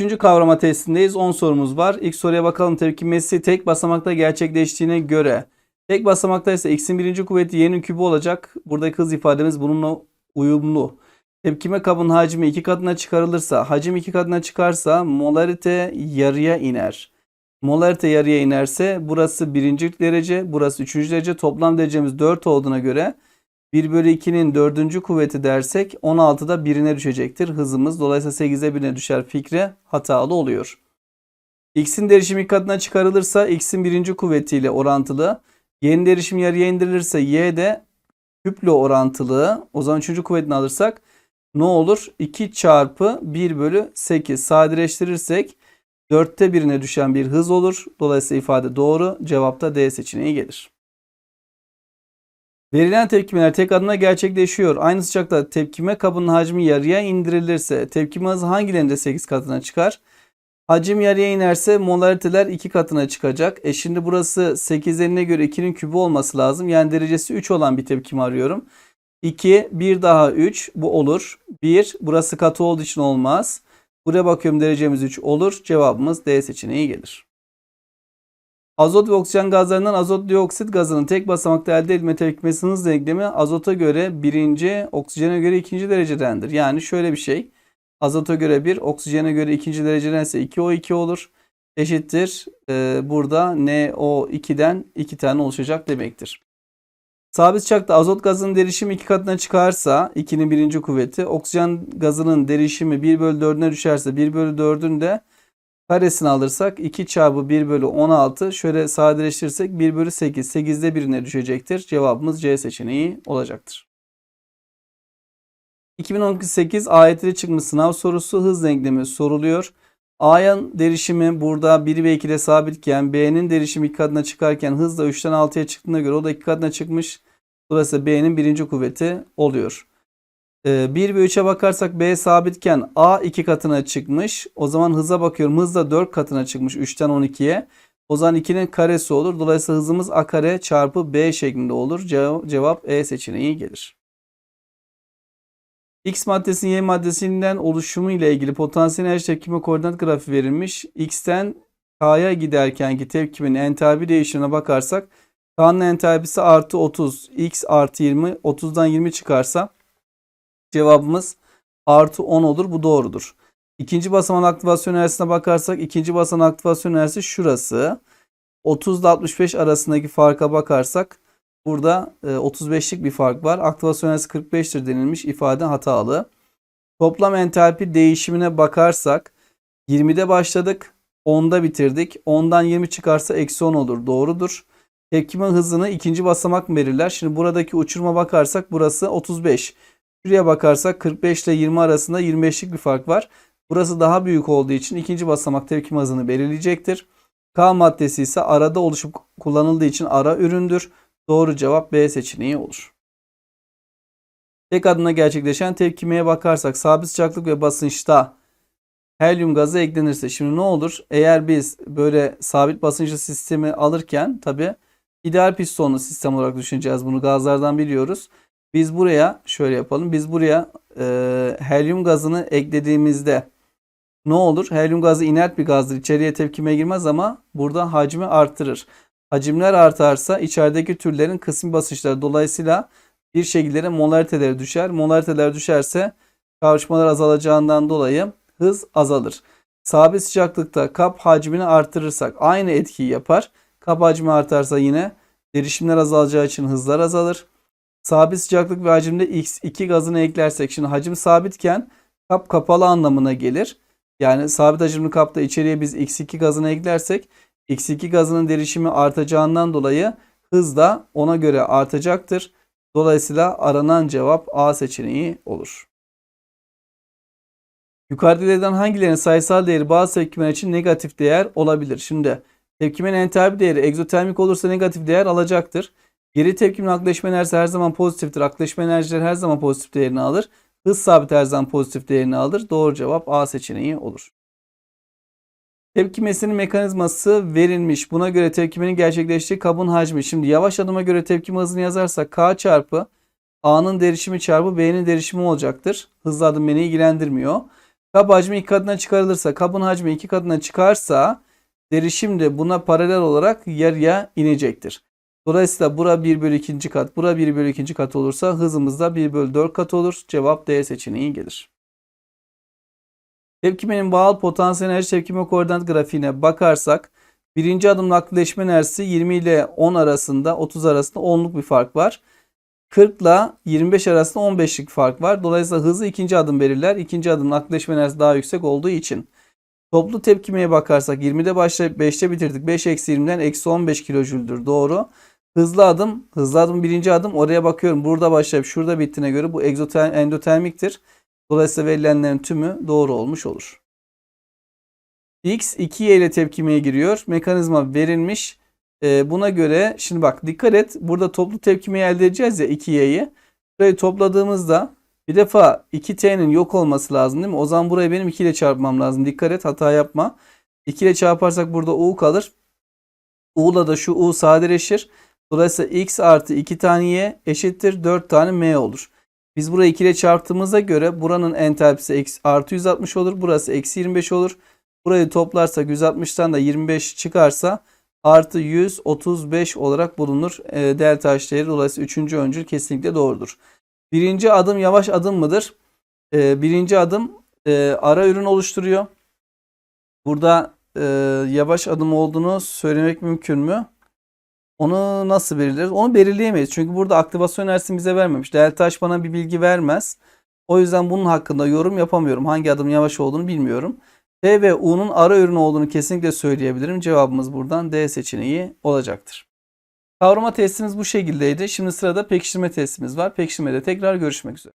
Üçüncü kavrama testindeyiz. 10 sorumuz var. İlk soruya bakalım. Tepkimesi tek basamakta gerçekleştiğine göre. Tek basamakta ise x'in birinci kuvveti y'nin kübü olacak. Buradaki hız ifademiz bununla uyumlu. Tepkime kabın hacmi iki katına çıkarılırsa, hacim iki katına çıkarsa molarite yarıya iner. Molarite yarıya inerse burası birinci derece, burası üçüncü derece. Toplam derecemiz 4 olduğuna göre 1 bölü 2'nin dördüncü kuvveti dersek 16'da birine düşecektir hızımız. Dolayısıyla 8'e birine düşer fikri hatalı oluyor. X'in derişimi katına çıkarılırsa X'in birinci kuvvetiyle orantılı. Y'nin derişimi yarıya indirilirse Y de küple orantılı. O zaman üçüncü kuvvetini alırsak ne olur? 2 çarpı 1 bölü 8 sadeleştirirsek 4'te birine düşen bir hız olur. Dolayısıyla ifade doğru. Cevapta D seçeneği gelir. Verilen tepkimeler tek adımda gerçekleşiyor. Aynı sıcakta tepkime kabının hacmi yarıya indirilirse tepkime hızı hangilerinde 8 katına çıkar? Hacim yarıya inerse molariteler 2 katına çıkacak. E şimdi burası 8'lerine göre 2'nin kübü olması lazım. Yani derecesi 3 olan bir tepkime arıyorum. 2, 1 daha 3 bu olur. 1 burası katı olduğu için olmaz. Buraya bakıyorum derecemiz 3 olur. Cevabımız D seçeneği gelir. Azot ve oksijen gazlarından azot dioksit gazının tek basamakta elde edilme tepkimesi hız denklemi azota göre birinci, oksijene göre ikinci derecedendir. Yani şöyle bir şey. Azota göre 1, oksijene göre ikinci derecedense 2O2 olur. Eşittir. Ee, burada NO2'den 2 tane oluşacak demektir. Sabit sıcakta azot gazının derişimi 2 katına çıkarsa 2'nin birinci kuvveti. Oksijen gazının derişimi 1 bölü 4'üne düşerse 1 bölü 4'ün de karesini alırsak 2 çarpı 1 bölü 16 şöyle sadeleştirirsek 1 bölü 8. 8'de birine düşecektir. Cevabımız C seçeneği olacaktır. 2018 AYT'de çıkmış sınav sorusu hız denklemi soruluyor. A'nın derişimi burada 1 ve 2'de sabitken B'nin derişimi 2 katına çıkarken hız da 3'ten 6'ya çıktığına göre o da 2 katına çıkmış. Dolayısıyla B'nin birinci kuvveti oluyor. 1 ve 3'e bakarsak B sabitken A 2 katına çıkmış. O zaman hıza bakıyorum. Hız da 4 katına çıkmış 3'ten 12'ye. O zaman 2'nin karesi olur. Dolayısıyla hızımız A kare çarpı B şeklinde olur. Cevap E seçeneği gelir. X maddesinin Y maddesinden oluşumu ile ilgili potansiyel enerji tepkime koordinat grafiği verilmiş. X'ten K'ya giderkenki tepkimin entalpi değişimine bakarsak K'nın entalpisi artı 30, X artı 20, 30'dan 20 çıkarsa cevabımız artı 10 olur. Bu doğrudur. İkinci basaman aktivasyon enerjisine bakarsak ikinci basaman aktivasyon enerjisi şurası. 30 ile 65 arasındaki farka bakarsak Burada 35'lik e, bir fark var. Aktivasyon enerjisi 45'tir denilmiş. ifade hatalı. Toplam entalpi değişimine bakarsak 20'de başladık. 10'da bitirdik. 10'dan 20 çıkarsa eksi 10 olur. Doğrudur. Tepkime hızını ikinci basamak mı verirler? Şimdi buradaki uçurma bakarsak burası 35. Şuraya bakarsak 45 ile 20 arasında 25'lik bir fark var. Burası daha büyük olduğu için ikinci basamak tepkime hızını belirleyecektir. K maddesi ise arada oluşup kullanıldığı için ara üründür. Doğru cevap B seçeneği olur. Tek adına gerçekleşen tepkimeye bakarsak sabit sıcaklık ve basınçta helyum gazı eklenirse şimdi ne olur? Eğer biz böyle sabit basınçlı sistemi alırken tabi ideal pistonlu sistem olarak düşüneceğiz bunu gazlardan biliyoruz. Biz buraya şöyle yapalım. Biz buraya e, helyum gazını eklediğimizde ne olur? Helyum gazı inert bir gazdır. İçeriye tepkime girmez ama burada hacmi artırır. Hacimler artarsa içerideki türlerin kısmi basınçları dolayısıyla bir şekilde molariteleri düşer. Molariteler düşerse kavuşmalar azalacağından dolayı hız azalır. Sabit sıcaklıkta kap hacmini artırırsak aynı etkiyi yapar. Kap hacmi artarsa yine derişimler azalacağı için hızlar azalır. Sabit sıcaklık ve hacimde X2 gazını eklersek şimdi hacim sabitken kap kapalı anlamına gelir. Yani sabit hacimli kapta içeriye biz X2 gazını eklersek X2 gazının derişimi artacağından dolayı hız da ona göre artacaktır. Dolayısıyla aranan cevap A seçeneği olur. Yukarıdakilerden hangilerinin sayısal değeri bazı tepkimeler için negatif değer olabilir? Şimdi tepkimenin entalpi değeri egzotermik olursa negatif değer alacaktır. Geri tepkimin akleşme enerjisi her zaman pozitiftir. Akleşme enerjileri her zaman pozitif değerini alır. Hız sabit her zaman pozitif değerini alır. Doğru cevap A seçeneği olur. Tepkimesinin mekanizması verilmiş. Buna göre tepkimenin gerçekleştiği kabın hacmi. Şimdi yavaş adıma göre tepkime hızını yazarsak K çarpı A'nın derişimi çarpı B'nin derişimi olacaktır. Hızlı adım beni ilgilendirmiyor. Kap hacmi iki katına çıkarılırsa, kabın hacmi iki katına çıkarsa derişim de buna paralel olarak yarıya inecektir. Dolayısıyla bura 1 bölü 2. kat, bura 1 bölü 2. kat olursa hızımız da 1 bölü 4 kat olur. Cevap D seçeneği gelir. Tepkimenin bağlı potansiyel enerji tepkime koordinat grafiğine bakarsak birinci adım nakleşme enerjisi 20 ile 10 arasında 30 arasında 10'luk bir fark var. 40 ile 25 arasında 15'lik fark var. Dolayısıyla hızı ikinci adım belirler. İkinci adım nakleşme enerjisi daha yüksek olduğu için. Toplu tepkimeye bakarsak 20'de başlayıp 5'te bitirdik. 5 eksi 20'den eksi 15 kilojüldür. Doğru. Hızlı adım. Hızlı adım birinci adım. Oraya bakıyorum. Burada başlayıp şurada bittiğine göre bu egzoter- endotermiktir. Dolayısıyla verilenlerin tümü doğru olmuş olur. X 2y ile tepkimeye giriyor. Mekanizma verilmiş. Ee, buna göre şimdi bak dikkat et. Burada toplu tepkimeyi elde edeceğiz ya 2y'yi. Burayı topladığımızda bir defa 2t'nin yok olması lazım değil mi? O zaman burayı benim 2 ile çarpmam lazım. Dikkat et hata yapma. 2 ile çarparsak burada u kalır. U'la da şu u sadeleşir. Dolayısıyla x artı 2 tane y eşittir 4 tane m olur. Biz burayı 2 ile çarptığımıza göre buranın entalpisi eksi, artı 160 olur. Burası eksi 25 olur. Burayı toplarsak 160'tan da 25 çıkarsa artı 135 olarak bulunur. E, delta H değeri dolayısıyla 3. öncül kesinlikle doğrudur. Birinci adım yavaş adım mıdır? E, birinci adım e, ara ürün oluşturuyor. Burada e, yavaş adım olduğunu söylemek mümkün mü? Onu nasıl belirleriz? Onu belirleyemeyiz. Çünkü burada aktivasyon enerjisini bize vermemiş. Delta H bana bir bilgi vermez. O yüzden bunun hakkında yorum yapamıyorum. Hangi adım yavaş olduğunu bilmiyorum. T ve U'nun ara ürün olduğunu kesinlikle söyleyebilirim. Cevabımız buradan D seçeneği olacaktır. Kavrama testimiz bu şekildeydi. Şimdi sırada pekiştirme testimiz var. Pekiştirmede tekrar görüşmek üzere.